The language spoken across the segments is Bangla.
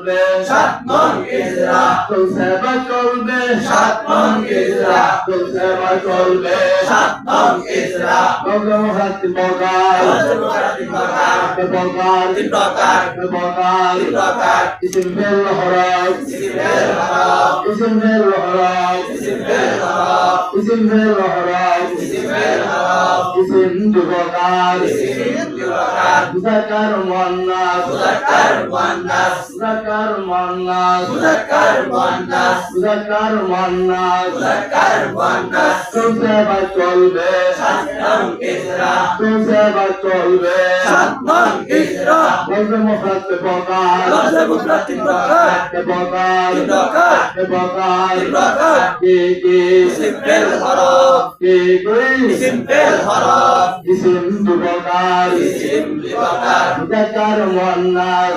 চলবে সাত মন ইজরা চলছে বা চলবে সাত মন ইজরা চলছে বা চলবে সাত মন ইজরা প্রোগ্রাম হাতে তিন প্রকার বকার। তিন প্রকার। বকার। তিন প্রকার। ইসিম ফেল হরফ ইসিম ফেল হরফ ইসিম ফেল হরফ ইসিম ইসিম ফেল হরফ ইসিম দুবকার ইসিম দুই প্রকার মুজাক্কার মুয়ান্নাস মুযাক্কার মুয়ান্নাস মুজাক্কার মুয়ান্নাস মুযাক্কার মুয়ান্নাস মুজাক্কার মুয়ান্নাস মুযাক্কার মুয়ান্নাস চলছে বা চলবে। সাত মন ইজরা চলছে বা চলবে সাত মন ইজরা বলবে মুখাত বকার তিন প্রকার বকার তিন প্রকার বকার তিন কে? কে ইসিম হরফ কে? কে ইসিম হরফ ইসিম দুবকার ইসিম দুই প্রকার মুজাক্কার মুয়ান্নাস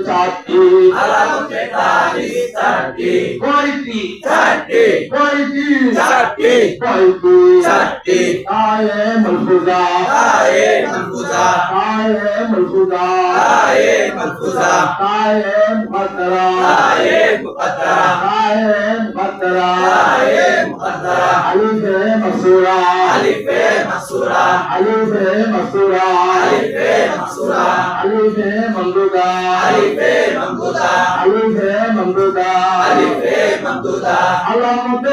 சாட்டி சாட்டி கோரிட்டி சாட்டி கோரிட்டி சாட்டி கோரிட்டி சாட்டி ஆயே மல்குதா ஆயே மல்குதா ஆயே மல்குதா ஆயே மல்குதா ஆயே முகத்தரா ஆயே முகத்தரா ஆயே முகத்தரா ஆயே முகத்தரா அழுதே மசூரா মলফুজা আয়ে মানফুজা আয়ে মুকদ্দরা আয়ে মুকদ্দরা আয়ে মুকদ্দরা আয়ে মুকদ্দরা আলিফে মসুরা। আলিফে Masura আলিফে মসুরা আলিফে Masura আলিফে মমদুদা আলিফে মামদুদা আলিফে মমদুদা আলিফে মামদুদা আলামতে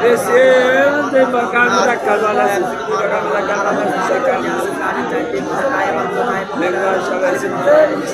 Desciende camisa casada, se segura camisa casada, se saca. Lembra, chama esse nome,